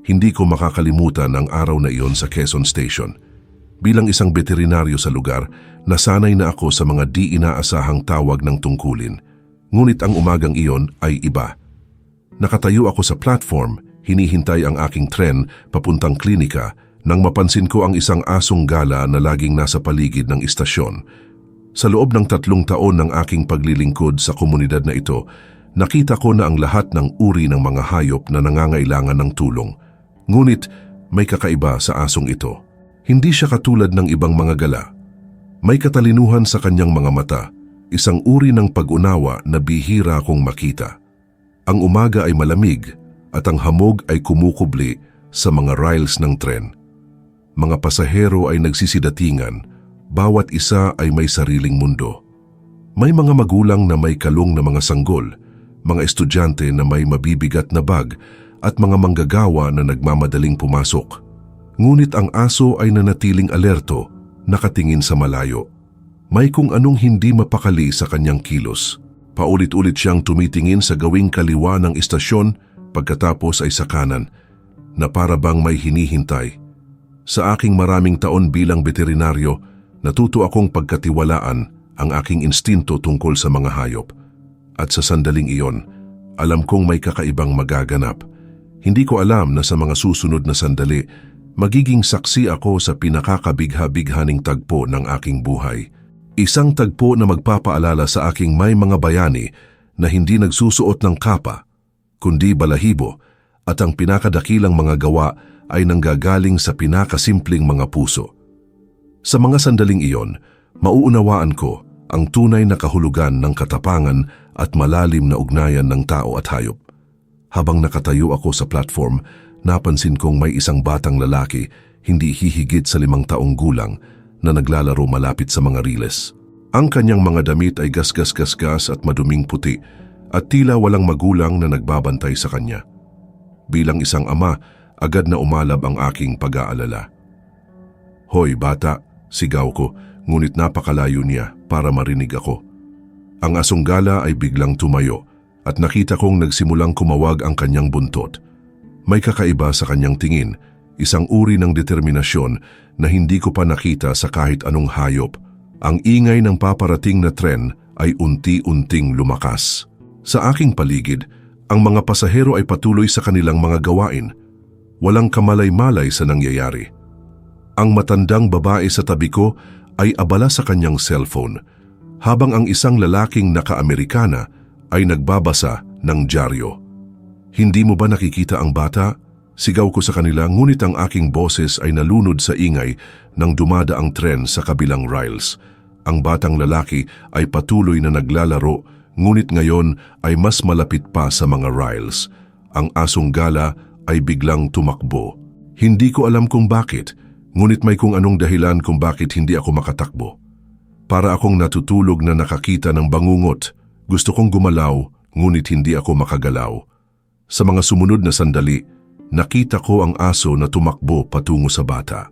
Hindi ko makakalimutan ang araw na iyon sa Quezon Station. Bilang isang veterinaryo sa lugar, nasanay na ako sa mga di inaasahang tawag ng tungkulin. Ngunit ang umagang iyon ay iba. Nakatayo ako sa platform, hinihintay ang aking tren papuntang klinika nang mapansin ko ang isang asong gala na laging nasa paligid ng istasyon. Sa loob ng tatlong taon ng aking paglilingkod sa komunidad na ito, nakita ko na ang lahat ng uri ng mga hayop na nangangailangan ng tulong. Ngunit may kakaiba sa asong ito. Hindi siya katulad ng ibang mga gala. May katalinuhan sa kanyang mga mata, isang uri ng pag-unawa na bihira kong makita. Ang umaga ay malamig at ang hamog ay kumukubli sa mga rails ng tren. Mga pasahero ay nagsisidatingan, bawat isa ay may sariling mundo. May mga magulang na may kalong na mga sanggol, mga estudyante na may mabibigat na bag at mga manggagawa na nagmamadaling pumasok. Ngunit ang aso ay nanatiling alerto, nakatingin sa malayo. May kung anong hindi mapakali sa kanyang kilos. Paulit-ulit siyang tumitingin sa gawing kaliwa ng istasyon pagkatapos ay sa kanan, na para bang may hinihintay. Sa aking maraming taon bilang veterinaryo, natuto akong pagkatiwalaan ang aking instinto tungkol sa mga hayop. At sa sandaling iyon, alam kong may kakaibang magaganap. Hindi ko alam na sa mga susunod na sandali, magiging saksi ako sa pinakakabigha-bighaning tagpo ng aking buhay. Isang tagpo na magpapaalala sa aking may mga bayani na hindi nagsusuot ng kapa, kundi balahibo at ang pinakadakilang mga gawa ay nanggagaling sa pinakasimpleng mga puso. Sa mga sandaling iyon, mauunawaan ko ang tunay na kahulugan ng katapangan at malalim na ugnayan ng tao at hayop. Habang nakatayo ako sa platform, napansin kong may isang batang lalaki, hindi hihigit sa limang taong gulang, na naglalaro malapit sa mga riles. Ang kanyang mga damit ay gasgas-gasgas at maduming puti at tila walang magulang na nagbabantay sa kanya. Bilang isang ama, agad na umalab ang aking pag-aalala. Hoy bata, sigaw ko, ngunit napakalayo niya para marinig ako. Ang asong gala ay biglang tumayo at nakita kong nagsimulang kumawag ang kanyang buntot. May kakaiba sa kanyang tingin, isang uri ng determinasyon na hindi ko pa nakita sa kahit anong hayop. Ang ingay ng paparating na tren ay unti-unting lumakas. Sa aking paligid, ang mga pasahero ay patuloy sa kanilang mga gawain. Walang kamalay-malay sa nangyayari. Ang matandang babae sa tabi ko ay abala sa kanyang cellphone, habang ang isang lalaking naka-Amerikana ay nagbabasa ng dyaryo. Hindi mo ba nakikita ang bata? Sigaw ko sa kanila ngunit ang aking boses ay nalunod sa ingay nang dumadaang tren sa kabilang rails. Ang batang lalaki ay patuloy na naglalaro ngunit ngayon ay mas malapit pa sa mga rails. Ang asong gala ay biglang tumakbo. Hindi ko alam kung bakit, ngunit may kung anong dahilan kung bakit hindi ako makatakbo. Para akong natutulog na nakakita ng bangungot, gusto kong gumalaw ngunit hindi ako makagalaw. Sa mga sumunod na sandali, nakita ko ang aso na tumakbo patungo sa bata.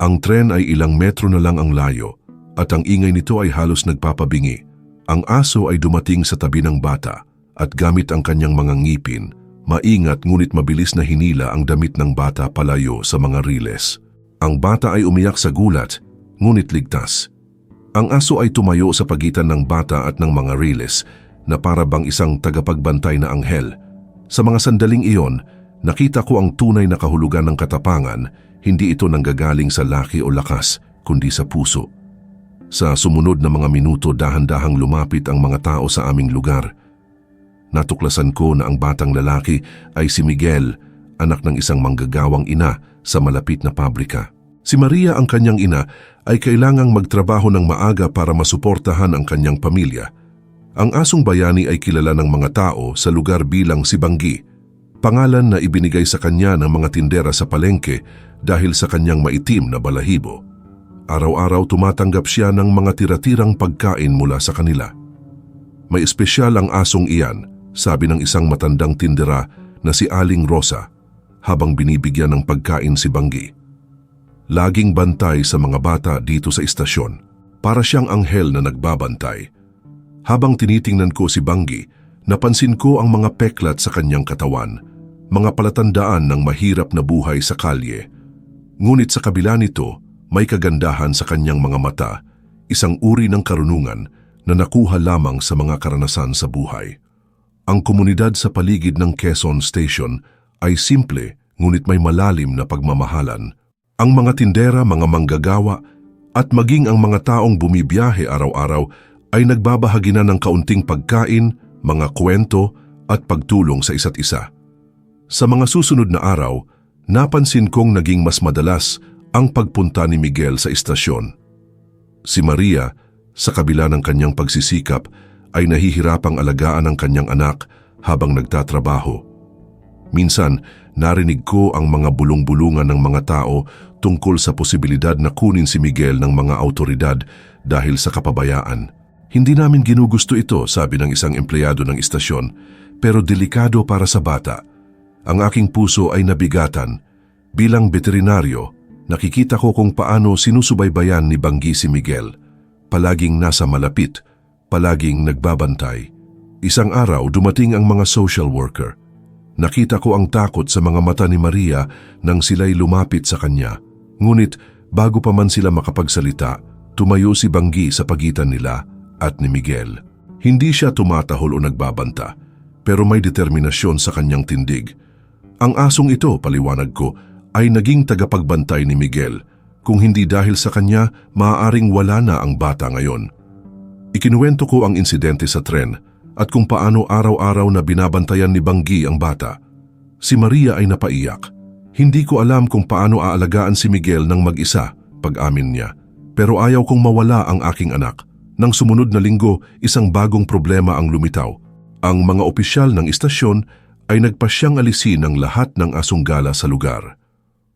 Ang tren ay ilang metro na lang ang layo at ang ingay nito ay halos nagpapabingi. Ang aso ay dumating sa tabi ng bata at gamit ang kanyang mga ngipin, maingat ngunit mabilis na hinila ang damit ng bata palayo sa mga riles. Ang bata ay umiyak sa gulat, ngunit ligtas. Ang aso ay tumayo sa pagitan ng bata at ng mga riles na para bang isang tagapagbantay na anghel. Sa mga sandaling iyon, nakita ko ang tunay na kahulugan ng katapangan, hindi ito nanggagaling sa laki o lakas, kundi sa puso. Sa sumunod na mga minuto dahan-dahang lumapit ang mga tao sa aming lugar. Natuklasan ko na ang batang lalaki ay si Miguel, anak ng isang manggagawang ina sa malapit na pabrika. Si Maria ang kanyang ina ay kailangang magtrabaho ng maaga para masuportahan ang kanyang pamilya. Ang asong bayani ay kilala ng mga tao sa lugar bilang si Banggi, pangalan na ibinigay sa kanya ng mga tindera sa palengke dahil sa kanyang maitim na balahibo. Araw-araw tumatanggap siya ng mga tiratirang pagkain mula sa kanila. May espesyal ang asong iyan, sabi ng isang matandang tindera na si Aling Rosa habang binibigyan ng pagkain si Banggi. Laging bantay sa mga bata dito sa istasyon, para siyang anghel na nagbabantay. Habang tinitingnan ko si Banggi, napansin ko ang mga peklat sa kanyang katawan. mga palatandaan ng mahirap na buhay sa kalye. Ngunit sa kabila nito, may kagandahan sa kanyang mga mata, isang uri ng karunungan na nakuha lamang sa mga karanasan sa buhay. Ang komunidad sa paligid ng Quezon Station ay simple ngunit may malalim na pagmamahalan. Ang mga tindera, mga manggagawa at maging ang mga taong bumibiyahe araw-araw ay nagbabahagi na ng kaunting pagkain, mga kwento at pagtulong sa isa't isa. Sa mga susunod na araw, napansin kong naging mas madalas ang pagpunta ni Miguel sa istasyon. Si Maria, sa kabila ng kanyang pagsisikap, ay nahihirapang alagaan ang kanyang anak habang nagtatrabaho. Minsan, narinig ko ang mga bulong-bulungan ng mga tao tungkol sa posibilidad na kunin si Miguel ng mga autoridad dahil sa kapabayaan. Hindi namin ginugusto ito, sabi ng isang empleyado ng istasyon, pero delikado para sa bata. Ang aking puso ay nabigatan. Bilang veterinaryo, nakikita ko kung paano sinusubaybayan ni Banggi si Miguel. Palaging nasa malapit, palaging nagbabantay. Isang araw dumating ang mga social worker. Nakita ko ang takot sa mga mata ni Maria nang sila'y lumapit sa kanya. Ngunit bago pa man sila makapagsalita, tumayo si Banggi sa pagitan nila at ni Miguel. Hindi siya tumatahol o nagbabanta, pero may determinasyon sa kanyang tindig. Ang asong ito, paliwanag ko, ay naging tagapagbantay ni Miguel. Kung hindi dahil sa kanya, maaaring wala na ang bata ngayon. Ikinuwento ko ang insidente sa tren at kung paano araw-araw na binabantayan ni Banggi ang bata. Si Maria ay napaiyak. Hindi ko alam kung paano aalagaan si Miguel ng mag-isa, pag-amin niya. Pero ayaw kong mawala ang aking anak. Nang sumunod na linggo, isang bagong problema ang lumitaw. Ang mga opisyal ng istasyon ay nagpasyang alisin ang lahat ng asunggala sa lugar.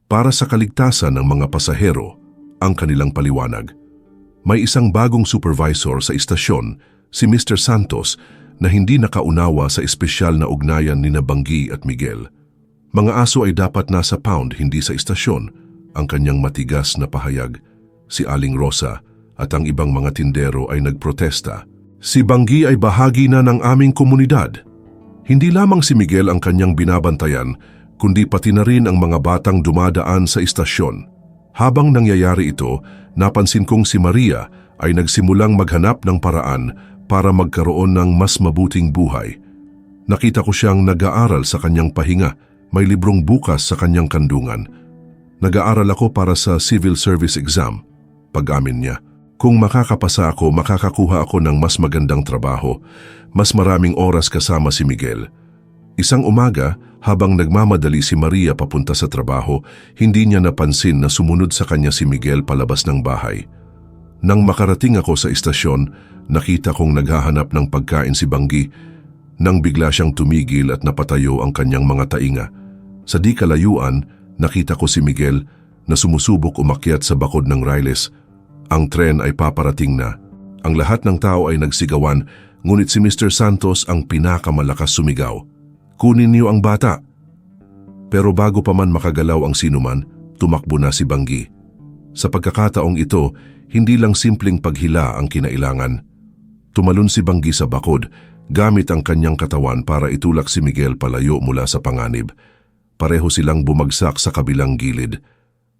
Para sa kaligtasan ng mga pasahero, ang kanilang paliwanag. May isang bagong supervisor sa istasyon, si Mr. Santos, na hindi nakaunawa sa espesyal na ugnayan ni Nabanggi at Miguel. Mga aso ay dapat nasa pound, hindi sa istasyon, ang kanyang matigas na pahayag. Si Aling Rosa, at ang ibang mga tindero ay nagprotesta. Si Banggi ay bahagi na ng aming komunidad. Hindi lamang si Miguel ang kanyang binabantayan, kundi pati na rin ang mga batang dumadaan sa istasyon. Habang nangyayari ito, napansin kong si Maria ay nagsimulang maghanap ng paraan para magkaroon ng mas mabuting buhay. Nakita ko siyang nag-aaral sa kanyang pahinga, may librong bukas sa kanyang kandungan. Nag-aaral ako para sa civil service exam, pag-amin niya. Kung makakapasa ako, makakakuha ako ng mas magandang trabaho, mas maraming oras kasama si Miguel. Isang umaga, habang nagmamadali si Maria papunta sa trabaho, hindi niya napansin na sumunod sa kanya si Miguel palabas ng bahay. Nang makarating ako sa istasyon, nakita kong naghahanap ng pagkain si Banggi nang bigla siyang tumigil at napatayo ang kanyang mga tainga. Sa di kalayuan, nakita ko si Miguel na sumusubok umakyat sa bakod ng Riles ang tren ay paparating na. Ang lahat ng tao ay nagsigawan, ngunit si Mr. Santos ang pinakamalakas sumigaw. Kunin niyo ang bata. Pero bago pa man makagalaw ang sinuman, tumakbo na si Banggi. Sa pagkakataong ito, hindi lang simpleng paghila ang kinailangan. Tumalon si Banggi sa bakod, gamit ang kanyang katawan para itulak si Miguel palayo mula sa panganib. Pareho silang bumagsak sa kabilang gilid.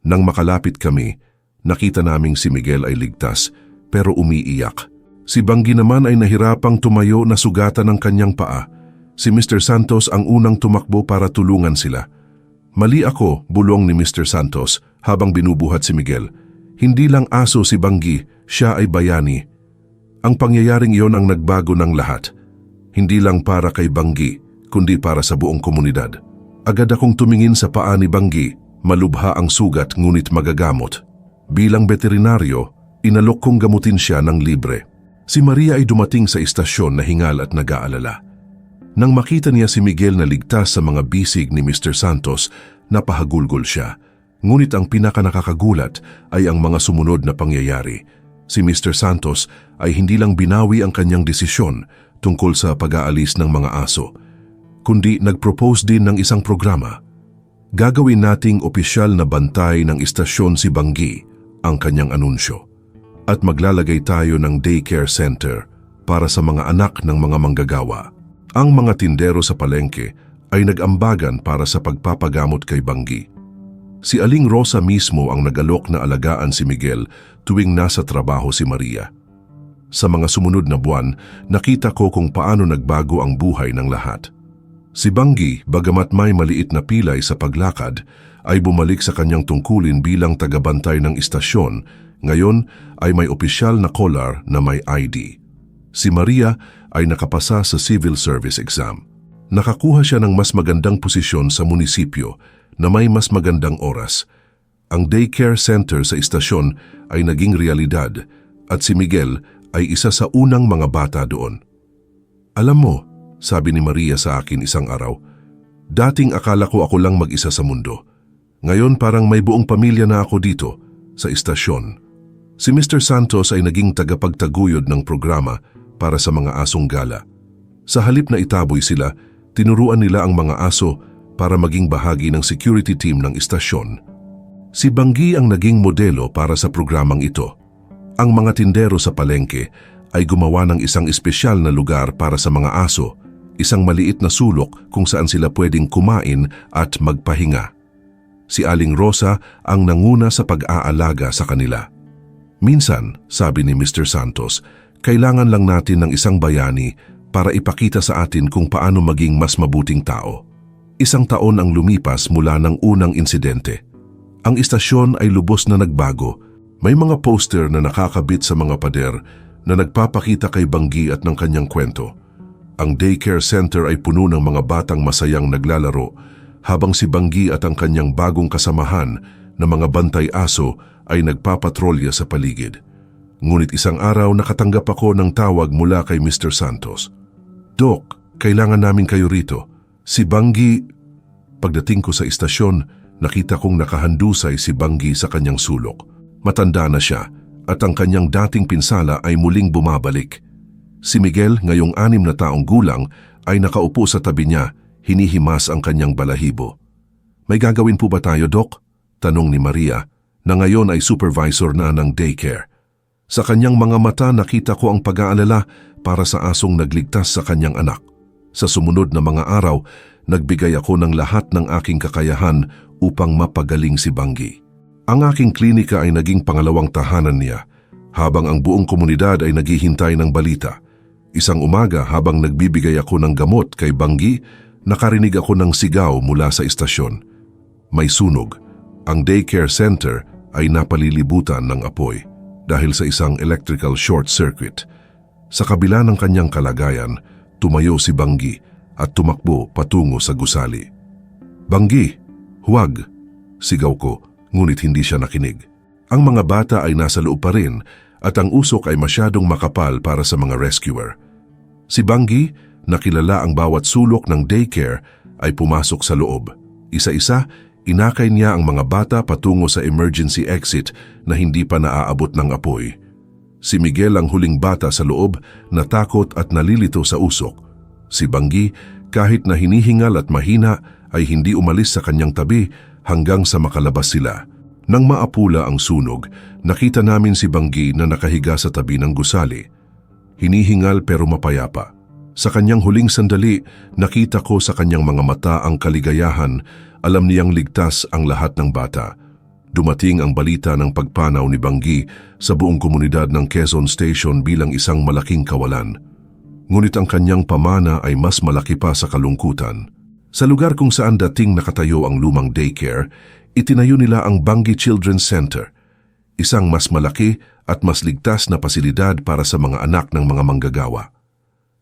Nang makalapit kami, Nakita naming si Miguel ay ligtas pero umiiyak. Si Banggi naman ay nahirapang tumayo na sugatan ng kanyang paa. Si Mr. Santos ang unang tumakbo para tulungan sila. Mali ako, bulong ni Mr. Santos habang binubuhat si Miguel. Hindi lang aso si Banggi, siya ay bayani. Ang pangyayaring iyon ang nagbago ng lahat. Hindi lang para kay Banggi, kundi para sa buong komunidad. Agad akong tumingin sa paa ni Banggi, malubha ang sugat ngunit magagamot. Bilang veterinaryo, inalok kong gamutin siya ng libre. Si Maria ay dumating sa istasyon na hingal at nag-aalala. Nang makita niya si Miguel na ligtas sa mga bisig ni Mr. Santos, napahagulgol siya. Ngunit ang pinakanakakagulat ay ang mga sumunod na pangyayari. Si Mr. Santos ay hindi lang binawi ang kanyang desisyon tungkol sa pag-aalis ng mga aso, kundi nag-propose din ng isang programa. Gagawin nating opisyal na bantay ng istasyon si Banggi ang kanyang anunsyo at maglalagay tayo ng daycare center para sa mga anak ng mga manggagawa. Ang mga tindero sa palengke ay nag-ambagan para sa pagpapagamot kay Banggi. Si Aling Rosa mismo ang nagalok na alagaan si Miguel tuwing nasa trabaho si Maria. Sa mga sumunod na buwan, nakita ko kung paano nagbago ang buhay ng lahat. Si Banggi, bagamat may maliit na pilay sa paglakad, ay bumalik sa kanyang tungkulin bilang tagabantay ng istasyon. Ngayon ay may opisyal na collar na may ID. Si Maria ay nakapasa sa civil service exam. Nakakuha siya ng mas magandang posisyon sa munisipyo na may mas magandang oras. Ang daycare center sa istasyon ay naging realidad at si Miguel ay isa sa unang mga bata doon. Alam mo, sabi ni Maria sa akin isang araw, dating akala ko ako lang mag-isa sa mundo. Ngayon parang may buong pamilya na ako dito, sa istasyon. Si Mr. Santos ay naging tagapagtaguyod ng programa para sa mga asong gala. Sa halip na itaboy sila, tinuruan nila ang mga aso para maging bahagi ng security team ng istasyon. Si Banggi ang naging modelo para sa programang ito. Ang mga tindero sa palengke ay gumawa ng isang espesyal na lugar para sa mga aso, isang maliit na sulok kung saan sila pwedeng kumain at magpahinga. Si Aling Rosa ang nanguna sa pag-aalaga sa kanila. Minsan, sabi ni Mr. Santos, kailangan lang natin ng isang bayani para ipakita sa atin kung paano maging mas mabuting tao. Isang taon ang lumipas mula ng unang insidente. Ang istasyon ay lubos na nagbago. May mga poster na nakakabit sa mga pader na nagpapakita kay Banggi at ng kanyang kwento. Ang daycare center ay puno ng mga batang masayang naglalaro habang si Banggi at ang kanyang bagong kasamahan na mga bantay aso ay nagpapatrolya sa paligid. Ngunit isang araw nakatanggap ako ng tawag mula kay Mr. Santos. Dok, kailangan namin kayo rito. Si Banggi, pagdating ko sa istasyon, nakita kong nakahandusay si Banggi sa kanyang sulok. Matanda na siya at ang kanyang dating pinsala ay muling bumabalik. Si Miguel, ngayong anim na taong gulang, ay nakaupo sa tabi niya, hinihimas ang kanyang balahibo. May gagawin po ba tayo, Dok? Tanong ni Maria, na ngayon ay supervisor na ng daycare. Sa kanyang mga mata nakita ko ang pag-aalala para sa asong nagligtas sa kanyang anak. Sa sumunod na mga araw, nagbigay ako ng lahat ng aking kakayahan upang mapagaling si Banggi. Ang aking klinika ay naging pangalawang tahanan niya, habang ang buong komunidad ay naghihintay ng balita. Isang umaga habang nagbibigay ako ng gamot kay Banggi, nakarinig ako ng sigaw mula sa istasyon. May sunog. Ang daycare center ay napalilibutan ng apoy dahil sa isang electrical short circuit. Sa kabila ng kanyang kalagayan, Tumayo si Banggi at tumakbo patungo sa gusali. Banggi, huwag! Sigaw ko, ngunit hindi siya nakinig. Ang mga bata ay nasa loob pa rin at ang usok ay masyadong makapal para sa mga rescuer. Si Banggi, nakilala ang bawat sulok ng daycare, ay pumasok sa loob. Isa-isa, inakay niya ang mga bata patungo sa emergency exit na hindi pa naaabot ng apoy. Si Miguel ang huling bata sa loob, natakot at nalilito sa usok. Si Banggi, kahit na hinihingal at mahina, ay hindi umalis sa kanyang tabi hanggang sa makalabas sila. Nang maapula ang sunog, nakita namin si Banggi na nakahiga sa tabi ng gusali. Hinihingal pero mapayapa. Sa kanyang huling sandali, nakita ko sa kanyang mga mata ang kaligayahan, alam niyang ligtas ang lahat ng bata dumating ang balita ng pagpanaw ni Banggi sa buong komunidad ng Quezon Station bilang isang malaking kawalan. Ngunit ang kanyang pamana ay mas malaki pa sa kalungkutan. Sa lugar kung saan dating nakatayo ang lumang daycare, itinayo nila ang Banggi Children's Center, isang mas malaki at mas ligtas na pasilidad para sa mga anak ng mga manggagawa.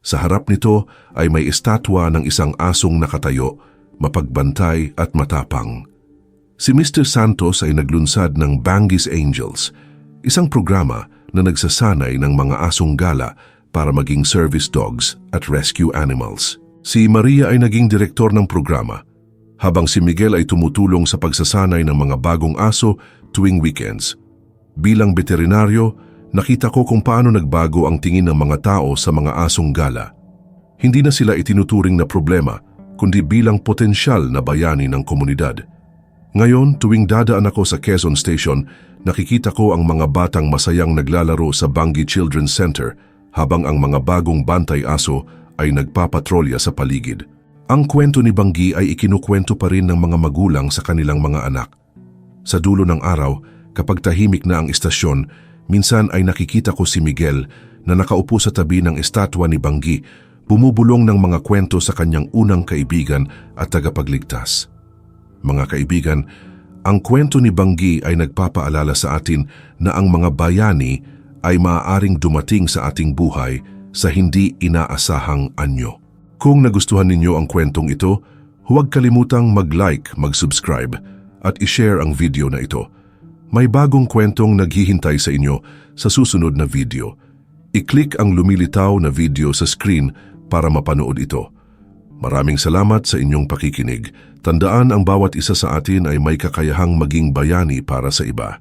Sa harap nito ay may estatwa ng isang asong nakatayo, mapagbantay at matapang. Si Mr. Santos ay naglunsad ng Bangis Angels, isang programa na nagsasanay ng mga asong gala para maging service dogs at rescue animals. Si Maria ay naging direktor ng programa, habang si Miguel ay tumutulong sa pagsasanay ng mga bagong aso tuwing weekends. Bilang veterinaryo, nakita ko kung paano nagbago ang tingin ng mga tao sa mga asong gala. Hindi na sila itinuturing na problema, kundi bilang potensyal na bayani ng komunidad. Ngayon, tuwing dadaan ako sa Quezon Station, nakikita ko ang mga batang masayang naglalaro sa Bangi Children's Center habang ang mga bagong bantay aso ay nagpapatrolya sa paligid. Ang kwento ni Banggi ay ikinukwento pa rin ng mga magulang sa kanilang mga anak. Sa dulo ng araw, kapag tahimik na ang istasyon, minsan ay nakikita ko si Miguel na nakaupo sa tabi ng estatwa ni Banggi, bumubulong ng mga kwento sa kanyang unang kaibigan at tagapagligtas. Mga kaibigan, ang kwento ni Banggi ay nagpapaalala sa atin na ang mga bayani ay maaaring dumating sa ating buhay sa hindi inaasahang anyo. Kung nagustuhan ninyo ang kwentong ito, huwag kalimutang mag-like, mag-subscribe at i-share ang video na ito. May bagong kwentong naghihintay sa inyo sa susunod na video. I-click ang lumilitaw na video sa screen para mapanood ito. Maraming salamat sa inyong pakikinig. Tandaan ang bawat isa sa atin ay may kakayahang maging bayani para sa iba.